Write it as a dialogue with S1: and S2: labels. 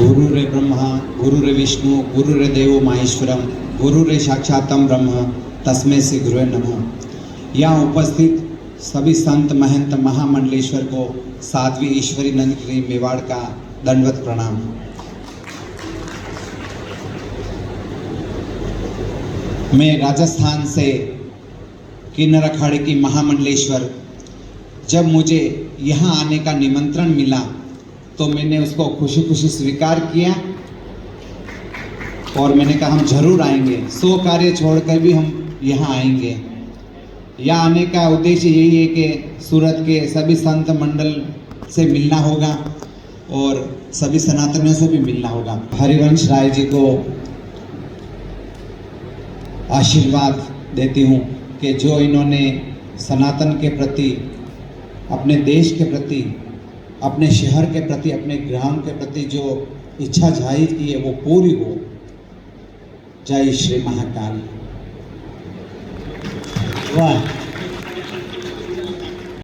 S1: गुरुरे ब्रह्मा, गुरुरे देवो माहेश्वरम, गुरुरे साक्षातम ब्रह्म, तस्मै से गुरु नमः। यहाँ उपस्थित सभी संत महंत महामंडलेश्वर को साध्वी ईश्वरी नंदगिरी मेवाड़ का दंडवत प्रणाम। मैं राजस्थान से किन्नर अखाड़े की महामंडलेश्वर, जब मुझे यहाँ आने का निमंत्रण मिला तो मैंने उसको खुशी खुशी स्वीकार किया और मैंने कहा, हम ज़रूर आएँगे। सो कार्य छोड़कर भी हम यहाँ आएँगे। यहाँ आने का उद्देश्य यही है कि सूरत के सभी संत मंडल से मिलना होगा और सभी सनातनों से भी मिलना होगा। हरिवंश राय जी को आशीर्वाद देती हूँ कि जो इन्होंने सनातन के प्रति, अपने देश के प्रति अपने शहर के प्रति, अपने ग्राम के प्रति जो इच्छा ज़ाहिर की है, वो पूरी हो जय श्री महाकाल।
S2: वाह।